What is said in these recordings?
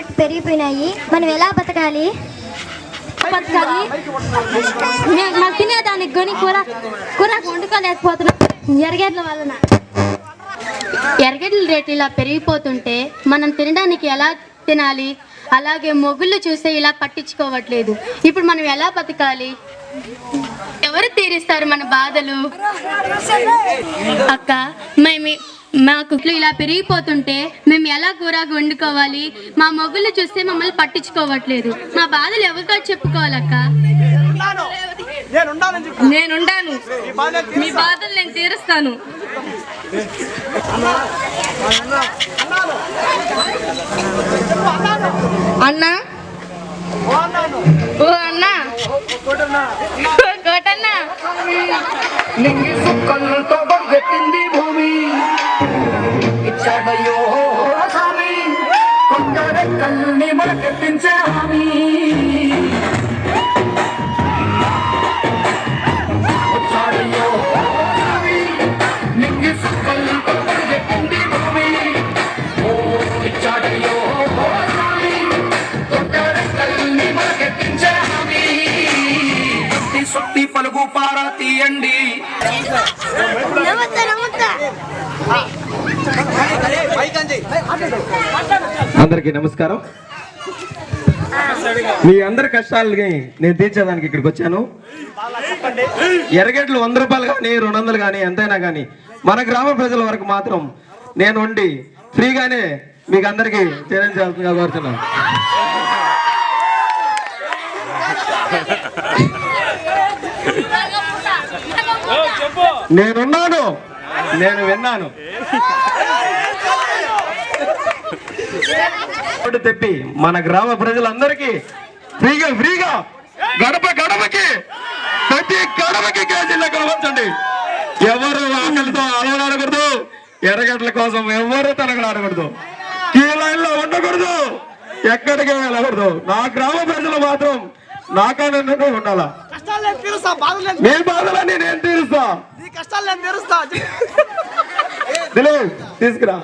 రేట్లు పెరిగిపోయినాయి. మనం ఎలా బతకాలి? బతకాలి. మాకు తినేదానికి కొని కూర కూర వండుకోలేకపోతున్నాం. ఎరగడ్ల వలన. ఎరగడ్ల రేట్లు ఇలా పెరిగిపోతుంటే మనం తినడానికి ఎలా తినాలి? అలాగే మొగుళ్ళు చూస్తే ఇలా పట్టించుకోవట్లేదు. ఇప్పుడు మనం ఎలా బతకాలి? ఎవరు తీరుస్తారు మన బాధలు? అక్క మేము మాకు ఇలా పెరిగిపోతుంటే మేము ఎలా కూర వండుకోవాలి? మా మొగ్గులు చూస్తే మమ్మల్ని పట్టించుకోవట్లేదు. మా బాధలు ఎవరితో చెప్పుకోవాలక్క? నేనుండాను. మీ బాధలు నేను తీరుస్తాను. అన్నా? ఓ అన్నా? కొడున్నా కోటన్నా? నింగి సుక్కలతో పెట్టింది మొలకెత్తించే హామీ సుత్తి సుత్తి పలుగు పారా తీయండి. నమస్తే నమస్తే అందరికీ నమస్కారం. మీ అందరి కష్టాలకి నేను తీర్చేదానికి ఇక్కడికి వచ్చాను. ఎరగట్లు వంద రూపాయలు కానీ రెండు వందలు కానీ ఎంతైనా కానీ మన గ్రామ ప్రజల వరకు మాత్రం నేను ఉండి ఫ్రీగానే మీకు అందరికీ చేయించాల్సిందిగా కోరుతున్నాను. నేనున్నాను నేను విన్నాను. ఓటు తెప్పి మన గ్రామ ప్రజలందరికీ ఫ్రీగా ఫ్రీగా గడప గడపకి ప్రతి గడపకి కేజీ లెక్కలు పంచండి ఎవరు ఆకలితో అలవడాడకూడదు ఎర్రగడ్డల కోసం ఎవరు తనగలాడకూడదు ఈ లైన్లో ఉండకూడదు ఎక్కడికి వెళ్ళకూడదు. నా గ్రామ ప్రజలు మాత్రం నాకానందగా ఉండాలా? మీ బాధలన్నీ నేను తీరుస్తా. తీసుకురా.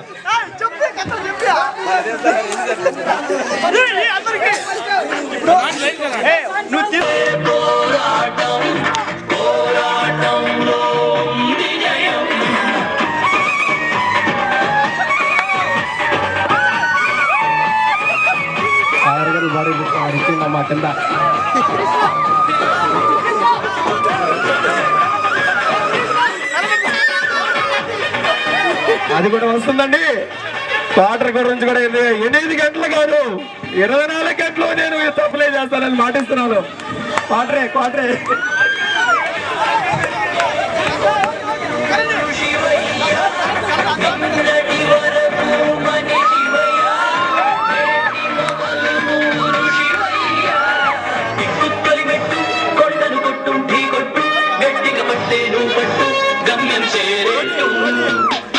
బాడీ అడిచిందమ్మా కింద అది కూడా వస్తుందండి. క్వార్టర్ గురించి కూడా ఎనిమిది గంటలు కాదు. ఇరవై నాలుగు గంటలు నేను సప్లై చేస్తానని మాటిస్తున్నాను. క్వార్టరే క్వార్టరే.